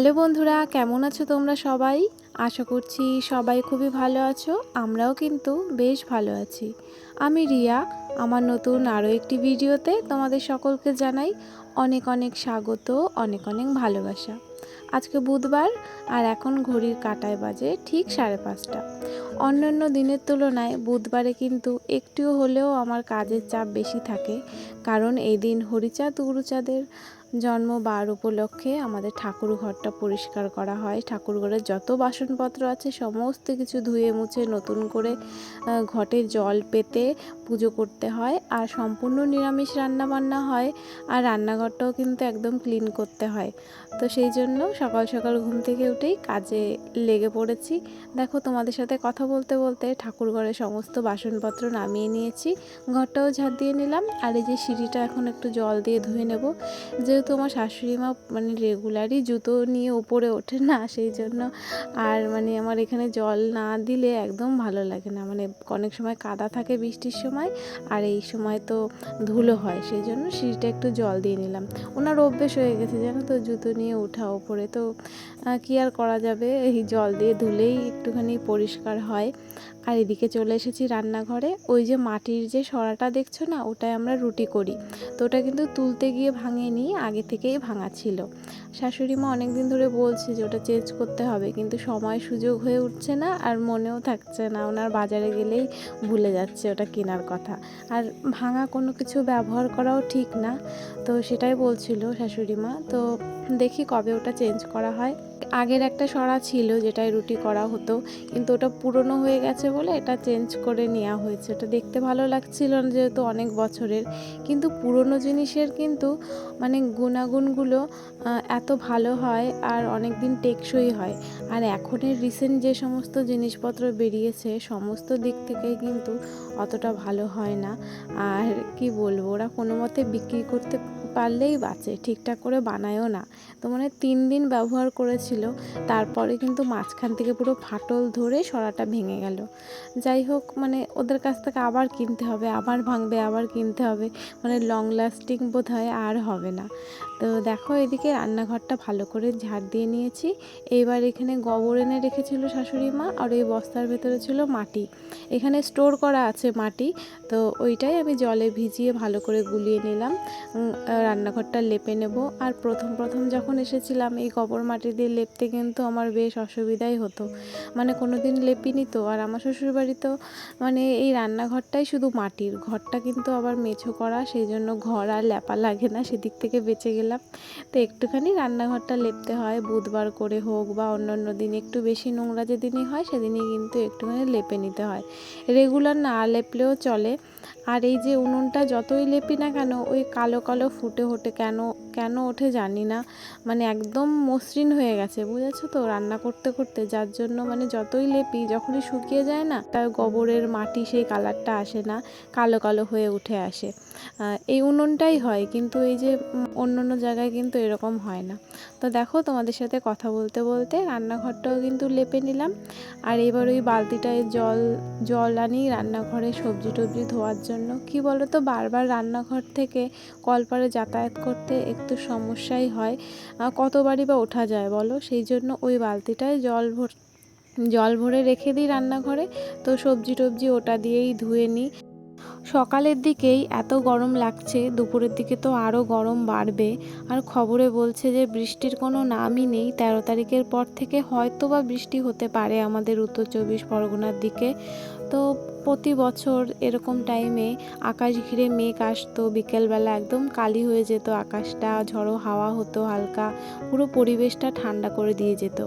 Hello বন্ধুরা, কেমন আছো তোমরা সবাই? আশা করছি সবাই খুবই ভালো আছো, আমরাও কিন্তু বেশ ভালো আছি। আমি রিয়া, আমার নতুন আরও একটি ভিডিওতে তোমাদের সকলকে জানাই অনেক অনেক স্বাগত, অনেক অনেক ভালোবাসা। আজকে বুধবার আর এখন ঘড়ির কাটায় বাজে ঠিক সাড়ে পাঁচটা। অন্যান্য দিনের তুলনায় বুধবারে কিন্তু একটুও হলেও আমার কাজের চাপ বেশি থাকে, কারণ এই দিন হরিচাঁদ, গুরুচাঁদের জন্ম বার উপলক্ষে আমাদের ঠাকুর ঘরটা পরিষ্কার করা হয়। ঠাকুর ঘরের যত বাসনপত্র আছে, সমস্ত কিছু ধুয়ে মুছে নতুন করে ঘটে জল পেতে পুজো করতে হয় আর সম্পূর্ণ নিরামিষ রান্না বান্না হয় আর রান্নাঘরটাও কিন্তু একদম ক্লিন করতে হয়। তো সেই জন্য সকাল সকাল ঘুম থেকে উঠেই কাজে লেগে পড়েছি। দেখো তোমাদের সাথে কথা বলতে বলতে ঠাকুর ঘরে সমস্ত বাসনপত্র নামিয়ে নিয়েছি, ঘরটাও ঝাড় দিয়ে নিলাম আর এই যে সিঁড়িটা এখন একটু জল দিয়ে ধুয়ে নেব। যেহেতু আমার শাশুড়ি মা মানে রেগুলারই জুতো নিয়ে উপরে ওঠে না সেই জন্য আর মানে আমার এখানে জল না দিলে একদম ভালো লাগে না। মানে অনেক সময় কাদা থাকে বৃষ্টির সময় আর এই সময় তো ধুলো হয় সেই জন্য সিঁড়িটা একটু জল দিয়ে নিলাম। ওনার অভ্যেস হয়ে গেছে জানো তো, জুতো নিয়ে ওঠা ওপরে। তো কি আর করা যাবে? এই জল দিয়ে ধুলেই একটুখানি পরিষ্কার হয়। আর এদিকে চলে এসেছি রান্নাঘরে। ওই যে মাটির যে সরাটা দেখছ না, ওটায় আমরা রুটি করি। তো ওটা কিন্তু তুলতে গিয়ে ভাঙেনি, আগে থেকেই ভাঙা ছিল। শাশুড়ি মা অনেক দিন ধরে বলছে যে ওটা চেঞ্জ করতে হবে, কিন্তু সময় সুযোগ হয়ে উঠছে না আর মনেও থাকছে না। ওনার বাজারে গেলেই ভুলে যাচ্ছে ওটা কেনার কথা। আর ভাঙা কোনো কিছু ব্যবহার করাও ঠিক না। তো সেটাই বলছিল শাশুড়ি মা। তো দেখি কবে ওটা চেঞ্জ করা হয়। আগের একটা সরা ছিল যেটায় রুটি করা হতো, কিন্তু ওটা পুরনো হয়ে গেছে বলে এটা চেঞ্জ করে নেওয়া হয়েছে। ওটা দেখতে ভালো লাগছিল না যেহেতু অনেক বছরের, কিন্তু পুরনো জিনিসের কিন্তু মানে গুণাগুণগুলো এত ভালো হয় আর অনেক দিন টেকসই হয়। আর এখনের রিসেন্ট যে সমস্ত জিনিসপত্র বেরিয়েছে, সমস্ত দিক থেকেই কিন্তু অতটা ভালো হয় না। আর কি বলব, ওরা কোনো মতে বিক্রি করতে পারলেই বাঁচে, ঠিকঠাক করে বানায়ও না। তো মানে তিন দিন ব্যবহার করেছিল তারপরে কিন্তু মাঝখান থেকে পুরো ফাটল ধরে সরাটা ভেঙে গেল। যাই হোক মানে ওদের কাছ থেকে আবার কিনতে হবে, আবার ভাঙবে, আবার কিনতে হবে। মানে লং লাস্টিং বোধ হয় আর হবে না। তো দেখো এদিকে রান্নাঘরটা ভালো করে ঝাড় দিয়ে নিয়েছি। এইবার এখানে গোবর এনে রেখেছিল শাশুড়ি মা আর ওই বস্তার ভেতরে ছিল মাটি। এখানে স্টোর করা আছে মাটি, তো ওইটাই আমি জলে ভিজিয়ে ভালো করে গুলিয়ে নিলাম। রান্নাঘরটা লেপে নেব। আর প্রথম প্রথম যখন এসেছিলাম, এই গোবর মাটি দিয়ে লেপতে কিন্তু আমার বেশ অসুবিধাই হতো। মানে কোনো দিন লেপিনি তো, আর আমার শ্বশুরবাড়ি তো মানে এই রান্নাঘরটাই শুধু মাটির। ঘরটা কিন্তু আবার মেছো করা, সেই জন্য ঘর আর লেপা লাগে না, সেদিক থেকে বেঁচে গেলাম। তো একটুখানি রান্নাঘরটা লেপতে হয়, বুধবার করে হোক বা অন্য অন্য দিন, একটু বেশি নোংরা যেদিনই হয়, সেদিনই কিন্তু একটুখানি লেপে নিতে হয়। রেগুলার না লেপলেও চলে। আর এই যে উনুনটা যতই লেপি না কেন, ওই কালো কালো ফুটে ওঠে কেন কেন ওঠে জানি না। মানে একদম মসৃণ হয়ে গেছে, বুঝেছ তো? রান্না করতে করতে, যার জন্য মানে যতই লেপি, যখনই শুকিয়ে যায় না, তার গোবরের মাটি সেই কালারটা আসে না, কালো কালো হয়ে উঠে আসে। এই উনুনটাই হয়, কিন্তু এই যে অন্য অন্য জায়গায় কিন্তু এরকম হয় না। তো দেখো, তোমাদের সাথে কথা বলতে বলতে রান্নাঘরটাও কিন্তু লেপে নিলাম। আর এবার ওই বালতিটায় জল জল আনি, রান্নাঘরে সবজি টবজি ধোয়ার জন্য। কি বলো তো বারবার রান্নাঘর থেকে কলপারে যাতায়াত করতে একটু সমস্যাই হয়। কতবারই বা ওঠা যায় বলো? সেই জন্য ওই বালতিটায় জল ভর, জল ভরে রেখে দিই রান্নাঘরে। তো সবজি টবজি ওটা দিয়েই ধুয়ে নিই। সকালের দিকেই এত গরম লাগছে, দুপুরের দিকে তো আরও গরম বাড়বে। আর খবরে বলছে যে, বৃষ্টির কোনো নামই নেই। তেরো তারিখের পর থেকে হয়তো বা বৃষ্টি হতে পারে আমাদের উত্তর চব্বিশ পরগনার দিকে। তো প্রতি বছর এরকম টাইমে আকাশ ঘিরে মেঘ আসতো, বিকেলবেলা একদম কালি হয়ে যেত আকাশটা, ঝড়ো হাওয়া হতো হালকা, পুরো পরিবেশটা ঠান্ডা করে দিয়ে যেত।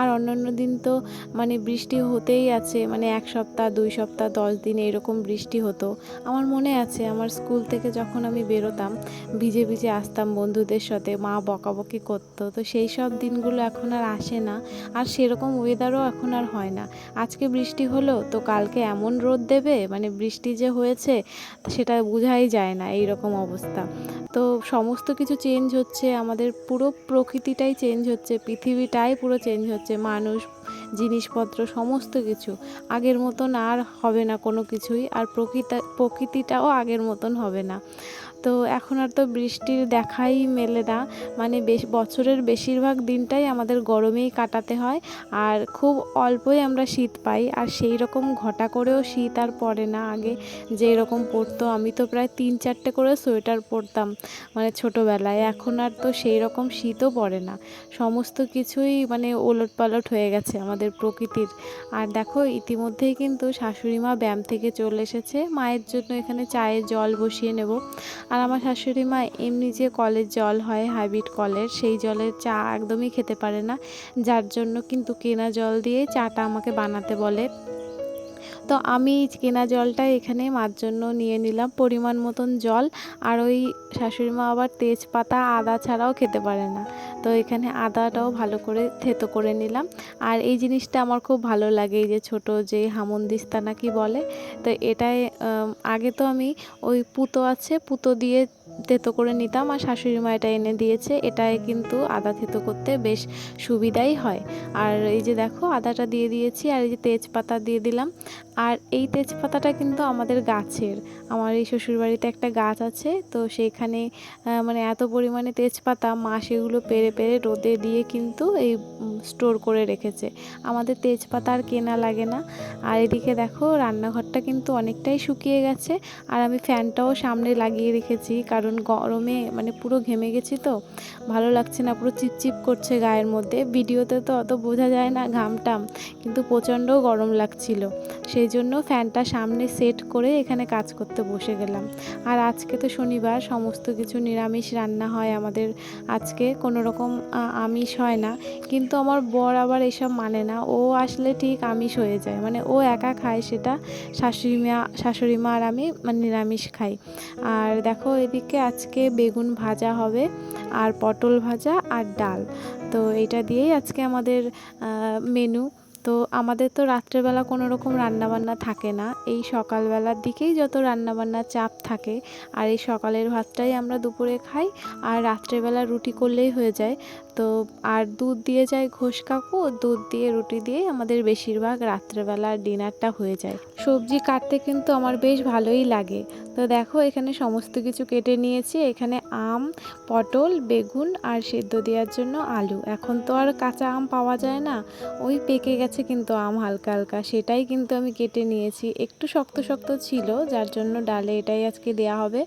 আর অন্যান্য দিন তো মানে বৃষ্টি হতেই আছে মানে এক সপ্তাহ, দুই সপ্তাহ, দশ দিন এরকম বৃষ্টি হতো। আমার মনে আছে, আমার স্কুল থেকে যখন আমি বেরোতাম, ভিজে ভিজে আসতাম বন্ধুদের সাথে, মা বকাবকি করতো। তো সেই সব দিনগুলো এখন আর আসে না, আর সেরকম ওয়েদারও এখন আর হয় না। আজকে বৃষ্টি হলো, তো কালকে এমন রোদ দেবে মানে বৃষ্টি যে হয়েছে, সেটা বোঝাই যায় না এই রকম অবস্থা। তো সমস্ত কিছু চেঞ্জ হচ্ছে, আমাদের পুরো প্রকৃতিটাই চেঞ্জ হচ্ছে, পৃথিবীটাই পুরো চেঞ্জ হচ্ছে, মানুষ, জিনিসপত্র, সমস্ত কিছু। আগের মতন আর হবে না কোনো কিছুই, আর প্রকৃতি, প্রকৃতিটাও আগের মতন হবে না। তো এখন আর তো বৃষ্টির দেখাই মেলে না। মানে বেশ, বছরের বেশিরভাগ দিনটাই আমাদের গরমেই কাটাতে হয়। আর খুব অল্পই আমরা শীত পাই। আর সেই রকম ঘটা করেও শীত আর পড়ে না। আগে যে রকম পড়তো, আমি তো প্রায় তিন চারটে করে সোয়েটার পরতাম মানে ছোটোবেলায়। এখন আর তো সেই রকম শীতও পড়ে না। সমস্ত কিছুই মানে ওলট পালট হয়ে গেছে আমাদের প্রকৃতির। আর দেখো, ইতিমধ্যেই কিন্তু শাশুড়ি মা ব্যায়াম থেকে চলে এসেছে। মায়ের জন্য এখানে চায়ের জল বসিয়ে নেব। আর আমার শাশুড়ি মা এমনি যে কলের জল হয়, হাইব্রিড কলের, সেই জলের চা একদমই খেতে পারে না। যার জন্য কিন্তু কেনা জল দিয়ে চাটা আমাকে বানাতে বলে। তো আমি কেনা জলটা এখানে মার জন্য নিয়ে নিলাম পরিমাণ মতন জল। আর ওই শাশুড়ি মা আবার তেজপাতা, আদা ছাড়াও খেতে পারে না। তো এখানে আদাটাও ভালো করে থেতো করে নিলাম। আর এই জিনিসটা আমার খুব ভালো লাগে, এই যে ছোট যে হামনদিস্তা নাকি বলে। তো এটাই আগে তো আমি ওই পুতো আছে, পুতো দিয়ে থেতো করে নিতাম। আর শাশুড়ি মা এটা এনে দিয়েছে এটায় কিন্তু আদা থেতো করতে বেশ সুবিধাই হয়। আর এই যে দেখো, আদাটা দিয়ে দিয়েছি। আর এই যে তেজপাতা দিয়ে দিলাম। আর এই তেজপাতাটা কিন্তু আমাদের গাছের। আমার এই শ্বশুরবাড়িতে একটা গাছ আছে তো সেইখানে আহ, মানে এত পরিমাণে তেজপাতা মা সেগুলো পেরে পেরে রোদে দিয়ে কিন্তু এই স্টোর করে রেখেছে। আমাদের তেজপাতা আর কেনা লাগে না। আর এদিকে দেখো রান্নাঘরটা কিন্তু অনেকটাই শুকিয়ে গেছে। আর আমি ফ্যানটাও সামনে লাগিয়ে রেখেছি কারণ গরমে মানে পুরো ঘেমে গেছি তো। ভালো লাগছে না পুরো চিপচিপ করছে গায়ের মধ্যে। ভিডিওতে তো অত বোঝা যায় না ঘামটাম কিন্তু প্রচণ্ড গরম লাগছিল। সেই জন্য ফ্যানটা সামনে সেট করে এখানে কাজ করতে বসে গেলাম। আর আজকে তো শনিবার, সমস্ত কিছু নিরামিষ রান্না হয় আমাদের। আজকে কোনো রকম আমিষ হয় না। কিন্তু আমার বর আবার এসব মানে না। ও আসলে ঠিক আমিষ হয়ে যায়। মানে ও একা খায় সেটা শাশুড়ি মা শাশুড়ি মা আর আমি মানে নিরামিষ খাই। আর দেখো এদিকে আজকে বেগুন ভাজা হবে, আর পটল ভাজা আর ডাল। তো এটা দিয়েই আজকে আমাদের মেনু তো আমাদের তো রাত্রেবেলা কোনো রকম রান্নাবান্না থাকে না। এই সকালবেলার দিকেই যত রান্নাবান্নার চাপ থাকে, আর এই সকালের ভাতটাই আমরা দুপুরে খাই, আর রাত্রেবেলা রুটি করলেই হয়ে যায়। তো আর দুধ দিয়ে যায় ঘোষ কাকু, দুধ দিয়ে রুটি দিয়ে আমাদের বেশিরভাগ রাত্রেবেলার ডিনারটা হয়ে যায়। সবজি কাটতে কিন্তু আমার বেশ ভালোই লাগে। তো দেখো, এখানে সমস্ত কিছু কেটে নিয়েছি। এখানে আম, পটল, বেগুন আর সেদ্ধ দেওয়ার জন্য আলু। এখন তো আর কাঁচা আম পাওয়া যায় না। ওই পেকে গেছে কিন্তু আম হালকা হালকা, সেটাই কিন্তু আমি কেটে নিয়েছি। একটু শক্ত শক্ত ছিল, যার জন্য ডালে এটাই আজকে দেয়া হবে।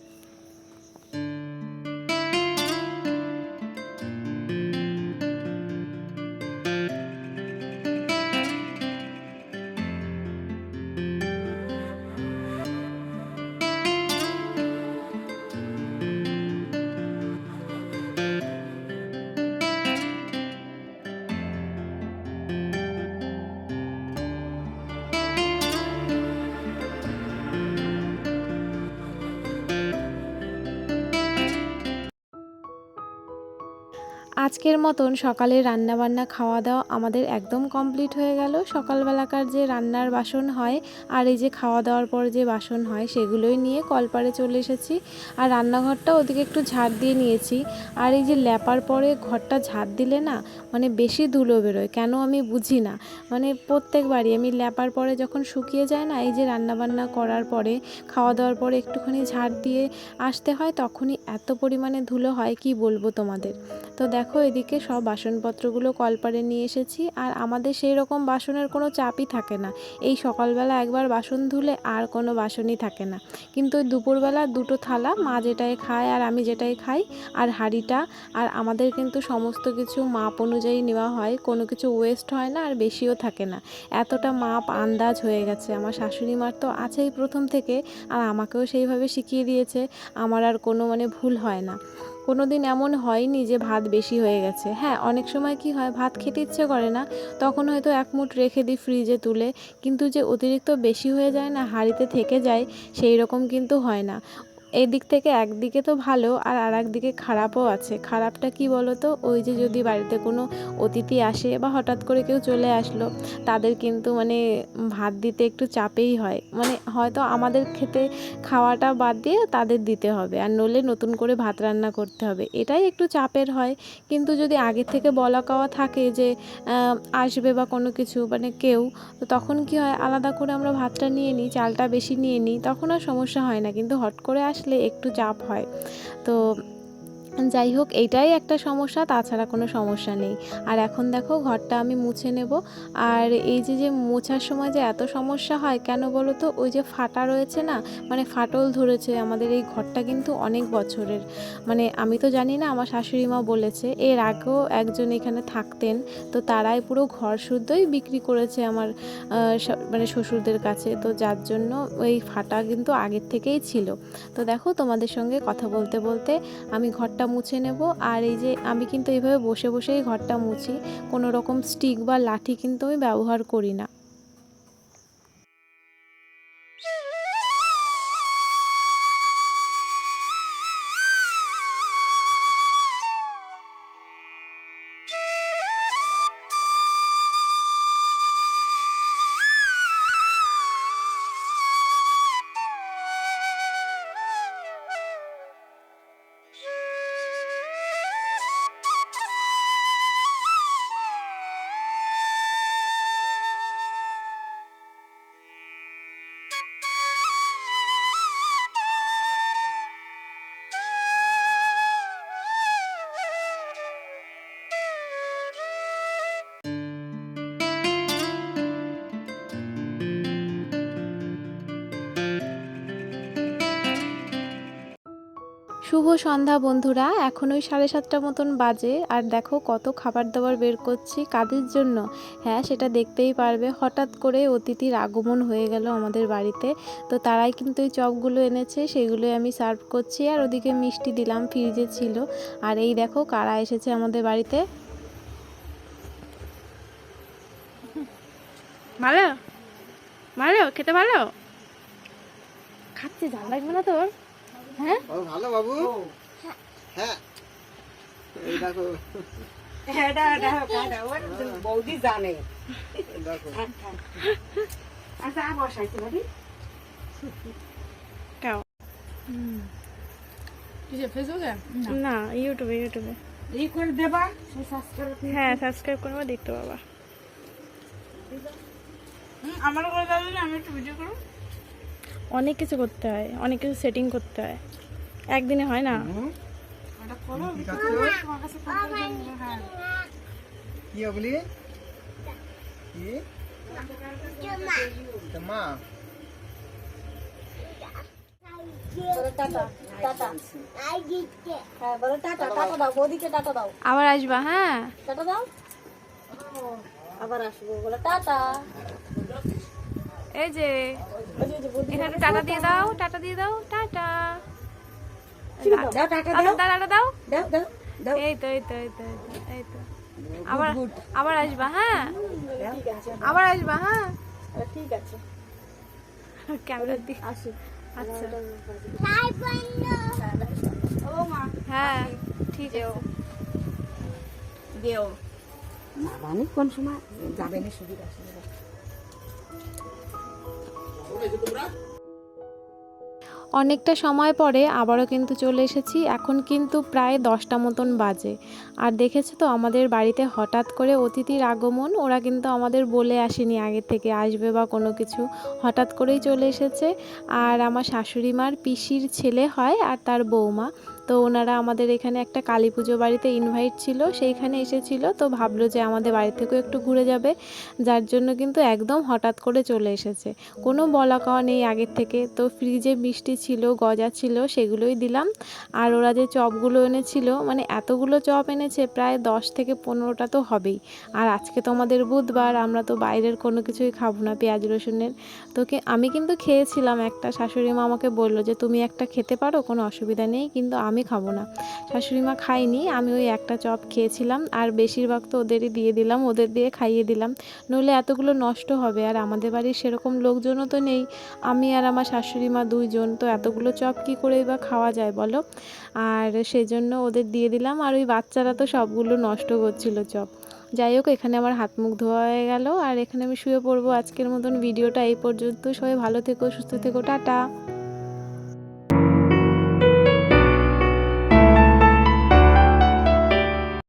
আজকের মতন সকালে রান্নাবান্না খাওয়া দাওয়া আমাদের একদম কমপ্লিট হয়ে গেল। সকালবেলাকার যে রান্নার বাসন হয় আর এই যে খাওয়া দাওয়ার পর যে বাসন হয় সেগুলোই নিয়ে কলপারে চলে এসেছি। আর রান্নাঘরটা ওদিকে একটু ঝাড় দিয়ে নিয়েছি। আর এই যে ল্যাপার পরে ঘরটা ঝাড় দিলে না মানে বেশি ধুলো বেরোয়, কেন আমি বুঝি না। মানে প্রত্যেকবারই আমি ল্যাপার পরে যখন শুকিয়ে যায় না, এই যে রান্নাবান্না করার পরে খাওয়া দাওয়ার পরে একটুখানি ঝাড় দিয়ে আসতে হয়, তখনই এত পরিমাণে ধুলো হয়, কি বলব তোমাদের? তো দেখো এদিকে সব বাসনপত্রগুলো কলপারে নিয়ে এসেছি আর আমাদের সেই রকম বাসনের কোনো চাপই থাকে না। এই সকালবেলা একবার বাসন ধুলে আর কোনো বাসনই থাকে না। কিন্তু ওই দুপুরবেলা দুটো থালা, মা যেটাই খায় আর আমি যেটাই খাই, আর হাঁড়িটা, আর আমাদের কিন্তু সমস্ত কিছু মাপ অনুযায়ী নেওয়া হয়, কোনো কিছু ওয়েস্ট হয় না আর বেশিও থাকে না। এতটা মাপ আন্দাজ হয়ে গেছে। আমার শাশুড়ি মার তো আছেই প্রথম থেকে, আর আমাকেও সেইভাবে শিখিয়ে দিয়েছে, আমার আর কোনো মানে ভুল হয় না। কোনো দিন এমন হয়নি যে ভাত বেশি হয়ে গেছে। হ্যাঁ অনেক সময় কি হয়, ভাত খেতে ইচ্ছে করে না, তখন হয়তো এক মুঠ রেখে দিই ফ্রিজে তুলে, কিন্তু যে অতিরিক্ত বেশি হয়ে যায় না, হাঁড়িতে থেকে যায় সেই রকম কিন্তু হয় না। এই দিক থেকে একদিকে তো ভালো আর আর একদিকে খারাপও আছে। খারাপটা কি বলো তো ওই যে যদি বাড়িতে কোনো অতিথি আসে বা হঠাৎ করে কেউ চলে আসলো, তাদের কিন্তু মানে ভাত দিতে একটু চাপেই হয়। মানে হয়তো আমাদের খেতে খাওয়াটা বাদ দিয়ে তাদের দিতে হবে আর নলে নতুন করে ভাত রান্না করতে হবে। এটাই একটু চাপের হয়। কিন্তু যদি আগে থেকে বলা কওয়া থাকে যে আসবে বা কোনো কিছু মানে কেউ, তো তখন কি হয়? আলাদা করে আমরা ভাতটা নিয়ে নিই, চালটা বেশি নিয়ে নিই, তখন আর সমস্যা হয় না। কিন্তু হট করে আসলে আসলে একটু চাপ হয়। তো যাই হোক, এইটাই একটা সমস্যা, তাছাড়া কোনো সমস্যা নেই। আর এখন দেখো, ঘরটা আমি মুছে নেব। আর এই যে যে মোছার সময় যে এত সমস্যা হয়, কেন বলো তো? ওই যে ফাটা রয়েছে না মানে ফাটল ধরেছে আমাদের এই ঘরটা কিন্তু অনেক বছরের। মানে আমি তো জানি না, আমার শাশুড়ি মা বলেছে, এর আগেও একজন এখানে থাকতেন, তো তারাই পুরো ঘর শুদ্ধই বিক্রি করেছে আমার মানে শ্বশুরদের কাছে। তো যার জন্য ওই ফাটা কিন্তু আগের থেকেই ছিল। তো দেখো, তোমাদের সঙ্গে কথা বলতে বলতে আমি ঘরটা মুছে নেব। আর এই যে আমি কিন্তু এইভাবে বসে বসেই ঘরটা মুছি। কোনো রকম স্টিক বা লাঠি কিন্তু আমি ব্যবহার করি না। শুভ সন্ধ্যা, বন্ধুরা। এখন ওই সাড়ে সাতটা মতন বাজে, আর দেখো কত খাবার দাবার বের করছি কাদের জন্য। হ্যাঁ সেটা দেখতেই পারবে। হঠাৎ করে অতিথির আগমন হয়ে গেল আমাদের বাড়িতে। তো তারাই কিন্তু এই চপগুলো এনেছে, সেগুলোই আমি সার্ভ করছি। আর ওদিকে মিষ্টি দিলাম, ফ্রিজে ছিল। আর এই দেখো কারা এসেছে আমাদের বাড়িতে। ভালো? ভালো? খেতে ভালো? খাচ্ছে জাল লাগবে না তোর? ভালো বাবু? হ্যাঁ। এই দেখো। এটা ওর বৌদি জানে। আচ্ছা বসাইছি না। ইউটিউবে ইউটিউবে। এই করে দেবা হ্যাঁ সাবস্ক্রাইব করব দেখতে পাবা। আমার করে দাও আমি একটু ভিডিও করব। অনেক কিছু করতে হয় অনেক কিছু সেটিং করতে হয়। একদিনে হয় না? কি হ্যাঁ মা। হ্যাঁ বলো টাটা টাটা দাও বৌদিকে টাটা দাও। আবার আসবা হ্যাঁ? টাটা দাও। আবার আসব বলো টাটা। এই যে এখানে টাটা। দিয়ে দাও টাটা দিয়ে দাও টাটা। টাটা দাও। এই তো এই তো এই তো এই তো, আবার আবার আসবা হ্যাঁ? আবার আসবা হ্যাঁ? ঠিক আছে। ক্যামেরা দি আসি আচ্ছা। ও হ্যাঁ ঠিক আছে। দেও মানে কোন সময়? যাবে না সুবিধা সুবিধা। অনেকটা সময় পরে আবারও কিন্তু চলে এসেছি। এখন কিন্তু প্রায় দশটা মতন বাজে। আর দেখেছ তো, আমাদের বাড়িতে হঠাৎ করে অতিথির আগমন, ওরা কিন্তু আমাদের বলে আসেনি আগে থেকে আসবে বা কোনো কিছু। হঠাৎ করেই চলে এসেছে। আর আমার শাশুড়ি মার পিসির ছেলে হয় আর তার বৌমা। তো ওনারা আমাদের এখানে একটা কালী পুজো বাড়িতে ইনভাইট ছিল, সেইখানে এসেছিল। তো ভাবলো যে আমাদের বাড়ি থেকেও একটু ঘুরে যাবে, যার জন্য কিন্তু একদম হঠাৎ করে চলে এসেছে। কোনো বলা কওয়া নেই আগের থেকে। তো ফ্রিজে মিষ্টি ছিল, গজা ছিল, সেগুলোই দিলাম। আর ওরা যে চপগুলো এনেছিল মানে এতগুলো চপ এনেছে, প্রায় দশ থেকে পনেরোটা তো হবেই। আর আজকে তো আমাদের বুধবার, আমরা তো বাইরের কোনো কিছুই খাব না পেঁয়াজ, রসুনের। তো আমি কিন্তু খেয়েছিলাম। একটা শাশুড়ি মা আমাকে বলল যে, তুমি একটা খেতে পারো, কোনো অসুবিধা নেই। কিন্তু আমি খাব না। শাশুড়ি মা খাইনি আমি ওই একটা চপ খেয়েছিলাম আর বেশিরভাগ তো ওদেরই দিয়ে দিলাম, ওদের দিয়ে খাইয়ে দিলাম। নইলে এতগুলো নষ্ট হবে, আর আমাদের বাড়ির সেরকম লোকজনও তো নেই। আমি আর আমার শাশুড়ি মা দুইজন, তো এতগুলো চপ কী করেই বা খাওয়া যায় বলো? আর সেজন্য ওদের দিয়ে দিলাম, আর ওই বাচ্চারা তো সবগুলো নষ্ট করছিল চপ। যাই হোক, এখানে আমার হাত মুখ ধোয়া হয়ে গেল, আর এখানে আমি শুয়ে পড়ব আজকের মতন ভিডিওটা এই পর্যন্ত। সবাই ভালো থেকো, সুস্থ থেকো, টাটা।